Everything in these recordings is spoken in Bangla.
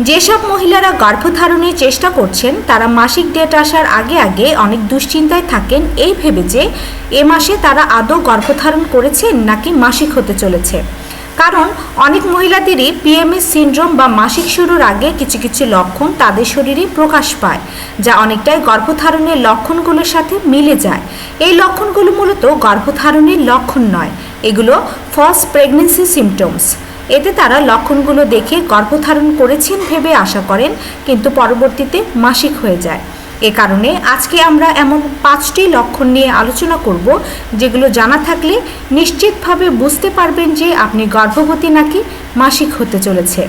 যেসব মহিলারা গর্ভধারণের চেষ্টা করছেন, তারা মাসিক ডেট আসার আগে আগে অনেক দুশ্চিন্তায় থাকেন। এই ভেবে যে এ মাসে তারা আদৌ গর্ভধারণ করেছেন নাকি মাসিক হতে চলেছে। কারণ অনেক মহিলাদেরই পিএমএস সিন্ড্রোম বা মাসিক শুরুর আগে কিছু কিছু লক্ষণ তাদের শরীরে প্রকাশ পায়, যা অনেকটাই গর্ভধারণের লক্ষণগুলোর সাথে মিলে যায়। এই লক্ষণগুলো মূলত গর্ভধারণের লক্ষণ নয়, এগুলো ফলস প্রেগনেন্সি সিমটমস এতে তারা লক্ষণগুলো দেখে গর্ভধারণ করেছেন ভেবে আশা করেন, কিন্তু পরবর্তীতে মাসিক হয়ে যায়। এ কারণে আজকে আমরা এমন পাঁচটি লক্ষণ নিয়ে আলোচনা করব, যেগুলো জানা থাকলে নিশ্চিতভাবে বুঝতে পারবেন যে আপনি গর্ভবতী নাকি মাসিক হতে চলেছে।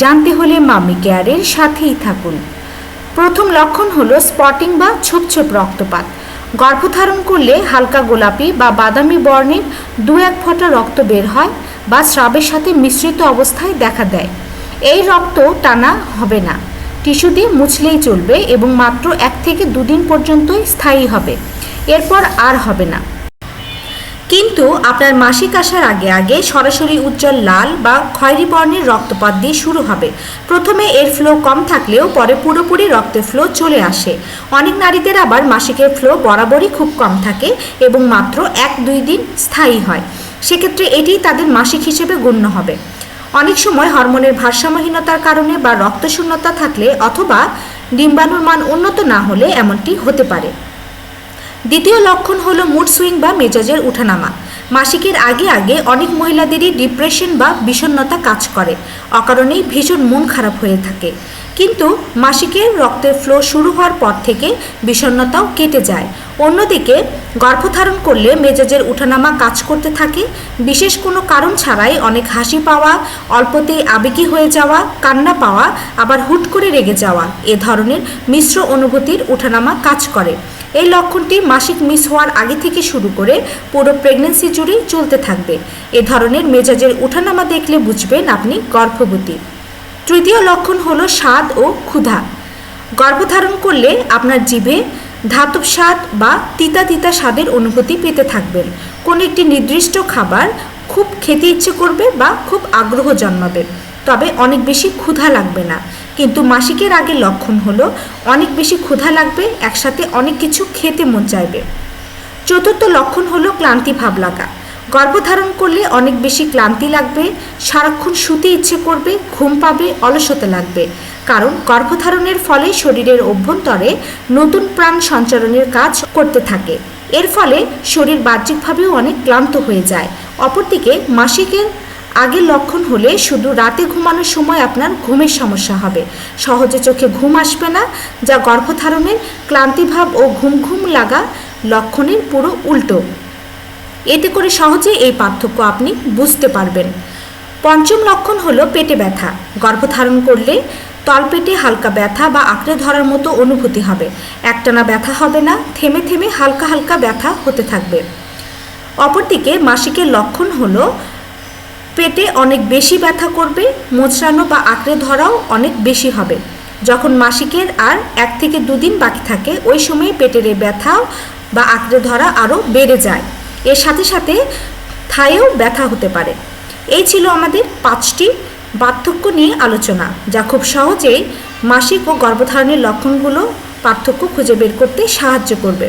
জানতে হলে মামি কেয়ারের সাথেই থাকুন। প্রথম লক্ষণ হলো স্পটিং বা ছোপ ছোপ রক্তপাত। গর্ভধারণ করলে হালকা গোলাপি বা বাদামি বর্ণের দু এক ফোঁটা রক্ত বের হয় বা স্রাবের সাথে মিশ্রিত অবস্থায় দেখা দেয়। এই রক্ত টানা হবে না। টিস্যু দিয়ে মুছলেই চলবে এবং মাত্র এক থেকে দুদিন পর্যন্তই স্থায়ী হবে। এরপর আর হবে না। কিন্তু আপনার মাসিক আসার আগে আগে সরাসরি উজ্জ্বল লাল বা খয়েরি বর্ণের রক্তপাত দিয়ে শুরু হবে। প্রথমে এর ফ্লো কম থাকলেও পরে পুরোপুরি রক্তের ফ্লো চলে আসে। অনেক নারীদের আবার মাসিকের ফ্লো বরাবরই খুব কম থাকে এবং মাত্র এক দুই দিন স্থায়ী হয়। সেক্ষেত্রে এটি তাদের মাসিক হিসেবে গণ্য হবে। অনেক সময় হরমোনের ভারসাম্যহীনতার কারণে বা রক্তশূন্যতা থাকলে অথবা ডিম্বাণুর মান উন্নত না হলে এমনটি হতে পারে। দ্বিতীয় লক্ষণ হলো মুড সুইং বা মেজাজের উঠানামা। মাসিকের আগে আগে অনেক মহিলাদেরই ডিপ্রেশন বা বিষণ্ণতা কাজ করে। অকারণেই ভীষণ মন খারাপ হয়ে থাকে। কিন্তু মাসিকের রক্তের ফ্লো শুরু হওয়ার পর থেকে বিষণ্ণতাও কেটে যায়। অন্যদিকে গর্ভধারণ করলে মেজাজের উঠানামা কাজ করতে থাকে। বিশেষ কোনো কারণ ছাড়াই অনেক হাসি পাওয়া, অল্পতেই আবেগী হয়ে যাওয়া, কান্না পাওয়া, আবার হুট করে রেগে যাওয়া, এ ধরনের মিশ্র অনুভূতির উঠানামা কাজ করে। এই লক্ষণটি মাসিক মিস হওয়ার আগে থেকে শুরু করে পুরো প্রেগনেন্সি জুড়েই চলতে থাকবে। এ ধরনের মেজাজের উঠানামা দেখলে বুঝবেন আপনি গর্ভবতী। তৃতীয় লক্ষণ হলো স্বাদ ও ক্ষুধা। গর্ভধারণ করলে আপনার জিভে ধাতব স্বাদ বা তিতা তিতা স্বাদের অনুভূতি পেতে থাকবেন। কোনো একটি নির্দিষ্ট খাবার খুব খেতে ইচ্ছে করবে বা খুব আগ্রহ জন্মাবে, তবে অনেক বেশি ক্ষুধা লাগবে না। কিন্তু মাসিকের আগে লক্ষণ হলো অনেক বেশি ক্ষুধা লাগবে, একসাথে অনেক কিছু খেতে মন চাইবে। চতুর্থ লক্ষণ হলো ক্লান্তি ভাব লাগা। গর্ভধারণ করলে অনেক বেশি ক্লান্তি লাগবে, সারাক্ষণ শুতে ইচ্ছে করবে, ঘুম পাবে, অলসতা লাগবে। কারণ গর্ভধারণের ফলে শরীরের অভ্যন্তরে নতুন প্রাণ সঞ্চারণের কাজ করতে থাকে। এর ফলে শরীর বাহ্যিকভাবেও অনেক ক্লান্ত হয়ে যায়। অপরদিকে মাসিকের আগের লক্ষণ হলে শুধু রাতে ঘুমানোর সময় আপনার ঘুমের সমস্যা হবে। সহজে চোখে ঘুম আসবে না, যা গর্ভধারণের ক্লান্তিভাব ও ঘুম ঘুম লাগা লক্ষণের পুরো উল্টো। এতে করে সহজে এই পার্থক্য আপনি বুঝতে পারবেন। পঞ্চম লক্ষণ হলো পেটে ব্যথা। গর্ভধারণ করলে তলপেটে হালকা ব্যথা বা আঁকড়ে ধরার মতো অনুভূতি হবে। একটানা ব্যথা হবে না, থেমে থেমে হালকা হালকা ব্যথা হতে থাকবে। অপরদিকে মাসিকের লক্ষণ হলো পেটে অনেক বেশি ব্যথা করবে, মোচড়ানো বা আঁকড়ে ধরাও অনেক বেশি হবে। যখন মাসিকের আর এক থেকে দুদিন বাকি থাকে, ওই সময় পেটের এই ব্যথাও বা আঁকড়ে ধরা আরও বেড়ে যায়। এর সাথে সাথে থায়েও ব্যথা হতে পারে। এই ছিল আমাদের পাঁচটি পার্থক্য নিয়ে আলোচনা, যা খুব সহজেই মাসিক ও গর্ভধারণের লক্ষণগুলো পার্থক্য খুঁজে বের করতে সাহায্য করবে।